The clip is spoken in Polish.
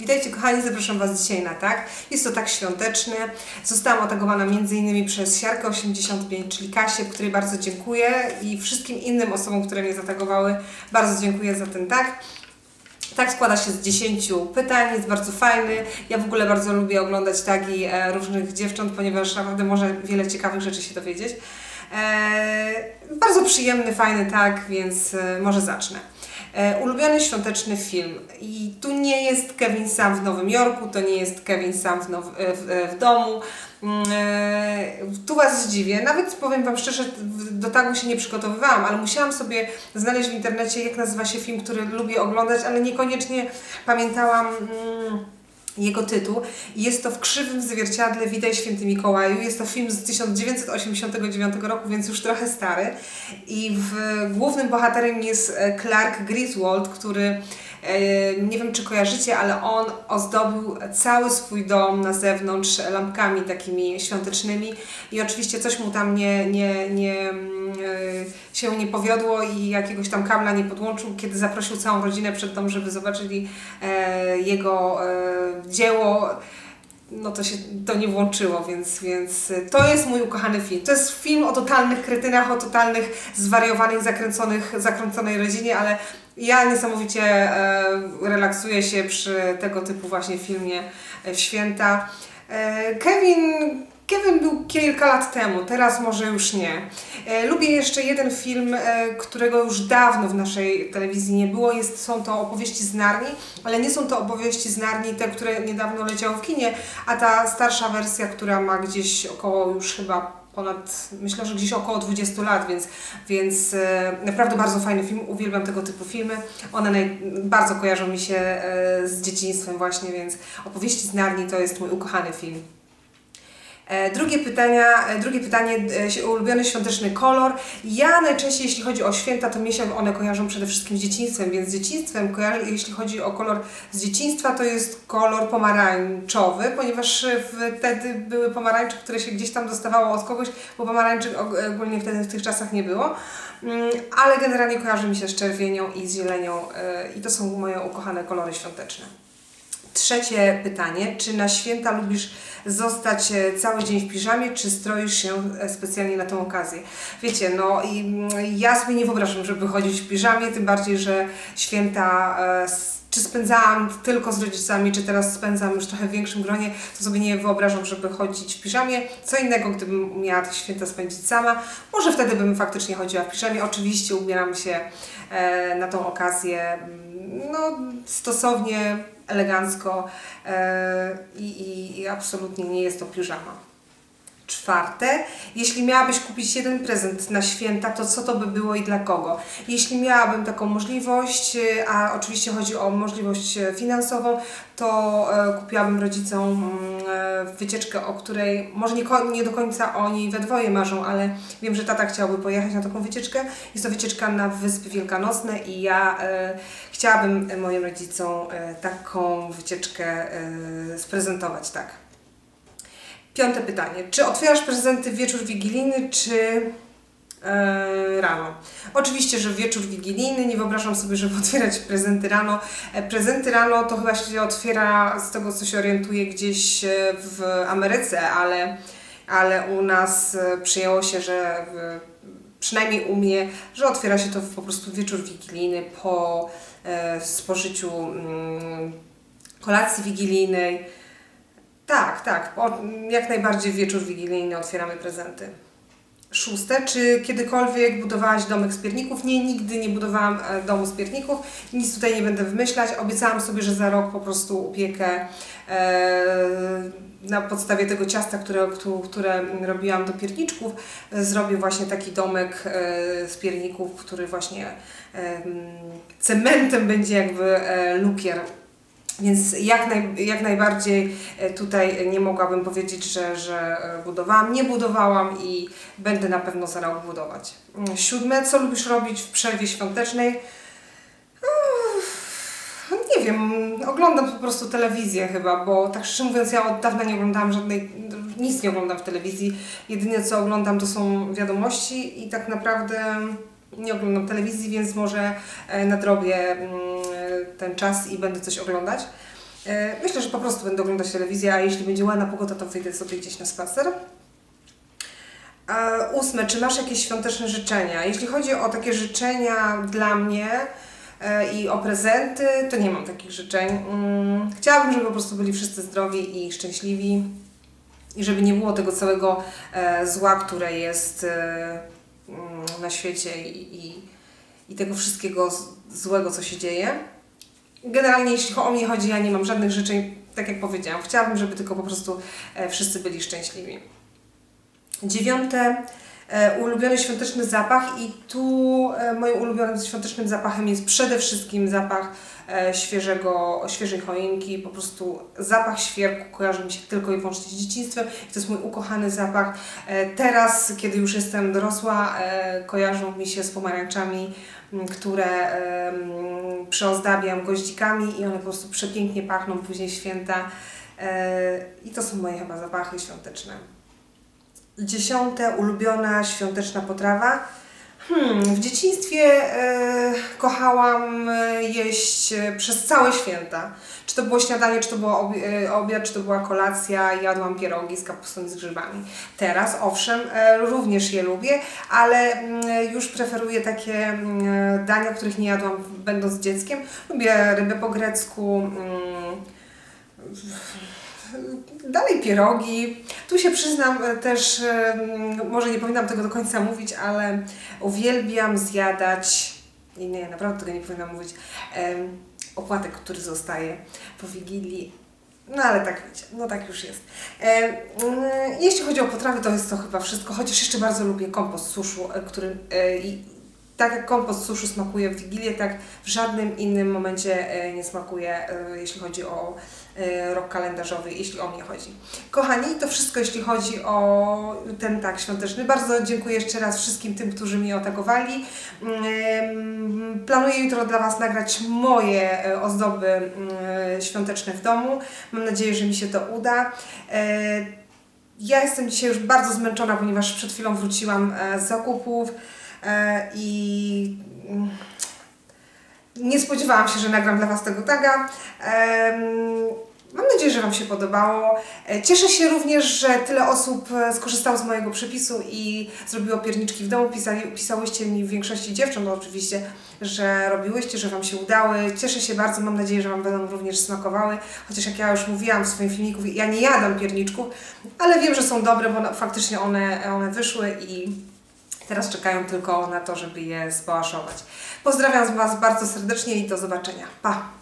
Witajcie kochani, zapraszam Was dzisiaj na tak. Jest to tak świąteczny. Zostałam atakowana m.in. przez Siarkę85, czyli Kasię, której bardzo dziękuję i wszystkim innym osobom, które mnie zatagowały. Bardzo dziękuję za ten tak. Tak składa się z 10 pytań, jest bardzo fajny. Ja w ogóle bardzo lubię oglądać tagi e, różnych dziewcząt, ponieważ naprawdę może wiele ciekawych rzeczy się dowiedzieć. E, bardzo przyjemny, fajny tag, więc e, może zacznę. E, ulubiony świąteczny film. I tu nie jest Kevin sam w Nowym Jorku, to nie jest Kevin sam w, now- e, w, e, w domu. Mm, Tu Was zdziwię. Nawet powiem Wam szczerze, do tagu się nie przygotowywałam, ale musiałam sobie znaleźć w internecie, jak nazywa się film, który lubię oglądać, ale niekoniecznie pamiętałam. Mm, jego tytuł. Jest to w krzywym zwierciadle Witaj Święty Mikołaju. Jest to film z 1989 roku, więc już trochę stary. I w głównym bohaterem jest e, Clark Griswold, który e, nie wiem czy kojarzycie, ale on ozdobił cały swój dom na zewnątrz lampkami takimi świątecznymi i oczywiście coś mu tam nie, nie, nie, mm, e, się nie powiodło i jakiegoś tam kabla nie podłączył, kiedy zaprosił całą rodzinę przed dom, żeby zobaczyli e, jego e, dzieło no to się to nie włączyło, więc, więc to jest mój ukochany film. To jest film o totalnych kretynach, o totalnych zwariowanych, zakręconych, zakręconej rodzinie, ale ja niesamowicie e, relaksuję się przy tego typu właśnie filmie e, w święta. E, Kevin Kevin był kilka lat temu, teraz może już nie. E, lubię jeszcze jeden film, e, którego już dawno w naszej telewizji nie było. Jest, są to opowieści z Narni, ale nie są to opowieści z Narni, te, które niedawno leciały w kinie, a ta starsza wersja, która ma gdzieś około już chyba ponad, myślę, że gdzieś około 20 lat, więc, więc e, naprawdę bardzo fajny film, uwielbiam tego typu filmy. One naj, bardzo kojarzą mi się e, z dzieciństwem właśnie, więc opowieści z Narni to jest mój ukochany film. E, Drugie, pytania, e, drugie pytanie, e, ulubiony świąteczny kolor. Ja najczęściej, jeśli chodzi o święta, to mnie się one kojarzą przede wszystkim z dzieciństwem, więc z dzieciństwem, kojarzy, jeśli chodzi o kolor z dzieciństwa, to jest kolor pomarańczowy, ponieważ wtedy były pomarańcze, które się gdzieś tam dostawało od kogoś, bo pomarańczy og- ogólnie wtedy w tych czasach nie było. Mm, Ale generalnie kojarzy mi się z czerwienią i z zielenią i to są moje ukochane kolory świąteczne. Trzecie pytanie. Czy na święta lubisz zostać e, cały dzień w piżamie, czy stroisz się e, specjalnie na tą okazję? Wiecie, no i mm, ja sobie nie wyobrażam, żeby chodzić w piżamie, tym bardziej, że święta e, czy spędzałam tylko z rodzicami, czy teraz spędzam już trochę w większym gronie, to sobie nie wyobrażam, żeby chodzić w piżamie. Co innego, gdybym miała te święta spędzić sama. Może wtedy bym faktycznie chodziła w piżamie. Oczywiście ubieram się na tą okazję mm, no, stosownie, elegancko e, i, i, i absolutnie nie jest to piżama. Czwarte, jeśli miałabyś kupić jeden prezent na święta, to co to by było i dla kogo? Jeśli miałabym taką możliwość, y, a oczywiście chodzi o możliwość e, finansową, to e, kupiłabym rodzicom mm, e, wycieczkę, o której może nie, nie do końca oni we dwoje marzą, ale wiem, że tata chciałby pojechać na taką wycieczkę. Jest to wycieczka na Wyspy Wielkanocne i ja e, chciałabym e, moim rodzicom taką wycieczkę e, sprezentować, tak. Piąte pytanie. Czy otwierasz prezenty wieczór wigilijny, czy e, rano? Oczywiście, że wieczór wigilijny. Nie wyobrażam sobie, żeby otwierać prezenty rano. E, prezenty rano to chyba się otwiera, z tego co się orientuję, gdzieś e, w Ameryce, ale, ale u nas przyjęło się, że w, przynajmniej u mnie, że otwiera się to po prostu wieczór wigilijny po spożyciu mm, kolacji wigilijnej. Tak, tak. O, jak najbardziej wieczór wigilijny otwieramy prezenty. Szóste, czy kiedykolwiek budowałaś domek z pierników? Nie, nigdy nie budowałam e, domu z pierników. Nic tutaj nie będę wymyślać. Obiecałam sobie, że za rok po prostu upiekę e, na podstawie tego ciasta, które, któ- które robiłam do pierniczków. e, Zrobię właśnie taki domek z pierników, który właśnie cementem będzie jakby lukier więc jak, naj, jak najbardziej e, tutaj nie mogłabym powiedzieć, że, że e, budowałam. Nie budowałam i będę na pewno za rok budować. Mm, Siódme, co lubisz robić w przerwie świątecznej? Nie wiem, oglądam po prostu telewizję chyba, bo tak szczerze mówiąc ja od dawna nie oglądałam żadnej, nic nie oglądam w telewizji. Jedynie co oglądam to są wiadomości i tak naprawdę nie oglądam telewizji, więc może e, nadrobię mm, ten czas i będę coś oglądać. E, Myślę, że po prostu będę oglądać telewizję, a jeśli będzie ładna pogoda, to wyjdę sobie gdzieś na spacer. E, Ósme, czy masz jakieś świąteczne życzenia? Jeśli chodzi o takie życzenia dla mnie e, i o prezenty, to nie mam takich życzeń. Mm, Chciałabym, żeby po prostu byli wszyscy zdrowi i szczęśliwi i żeby nie było tego całego zła, które jest mm, na świecie i, i, i tego wszystkiego złego, co się dzieje. Generalnie, jeśli o mnie chodzi, ja nie mam żadnych życzeń, tak jak powiedziałam. Chciałabym, żeby tylko po prostu e, wszyscy byli szczęśliwi. Dziewiąte, ulubiony świąteczny zapach i tu e, moim ulubionym świątecznym zapachem jest przede wszystkim zapach e, świeżego, świeżej choinki, po prostu zapach świerku kojarzy mi się tylko i wyłącznie z dzieciństwem i to jest mój ukochany zapach. E, teraz, kiedy już jestem dorosła, e, kojarzą mi się z pomarańczami, które e, m, przyozdabiam goździkami i one po prostu przepięknie pachną później święta e, i to są moje chyba zapachy świąteczne. Dziesiąte, ulubiona świąteczna potrawa. Hmm, w dzieciństwie e, kochałam e, jeść e, przez całe święta. Czy to było śniadanie, czy to było e, obiad, czy to była kolacja, jadłam pierogi z kapustą i z grzybami. Teraz, owszem, e, również je lubię, ale mm, już preferuję takie mm, dania, których nie jadłam będąc dzieckiem. Lubię rybę po grecku, mm, Dalej pierogi. Tu się przyznam e, też, em, może nie powinnam tego do końca mówić, ale uwielbiam zjadać, nie, nie, naprawdę tego nie powinnam mówić, opłatek, który zostaje po Wigilii. No ale tak wiecie, no tak już jest. Jeśli chodzi o potrawy, to jest to chyba wszystko, chociaż jeszcze bardzo lubię kompost suszu, e, który e, tak jak kompost z suszu smakuje w Wigilię, tak w żadnym innym momencie e, nie smakuje, e, jeśli chodzi o e, rok kalendarzowy, jeśli o mnie chodzi. Kochani, to wszystko jeśli chodzi o ten tak świąteczny. Bardzo dziękuję jeszcze raz wszystkim tym, którzy mnie otagowali. Mm, Planuję jutro dla Was nagrać moje ozdoby mm, świąteczne w domu. Mam nadzieję, że mi się to uda. Ja jestem dzisiaj już bardzo zmęczona, ponieważ przed chwilą wróciłam z zakupów i mm, nie spodziewałam się, że nagram dla Was tego taga. Mam nadzieję, że Wam się podobało. E, Cieszę się również, że tyle osób e, skorzystało z mojego przepisu i zrobiło pierniczki w domu. Pisali, pisałyście mi w większości dziewcząt no oczywiście, że robiłyście, że Wam się udały. Cieszę się bardzo, mam nadzieję, że Wam będą również smakowały. Chociaż jak ja już mówiłam w swoim filmiku, ja nie jadam pierniczków, ale wiem, że są dobre, bo faktycznie one, one wyszły i teraz czekają tylko na to, żeby je spałaszować. Pozdrawiam Was bardzo serdecznie i do zobaczenia. Pa!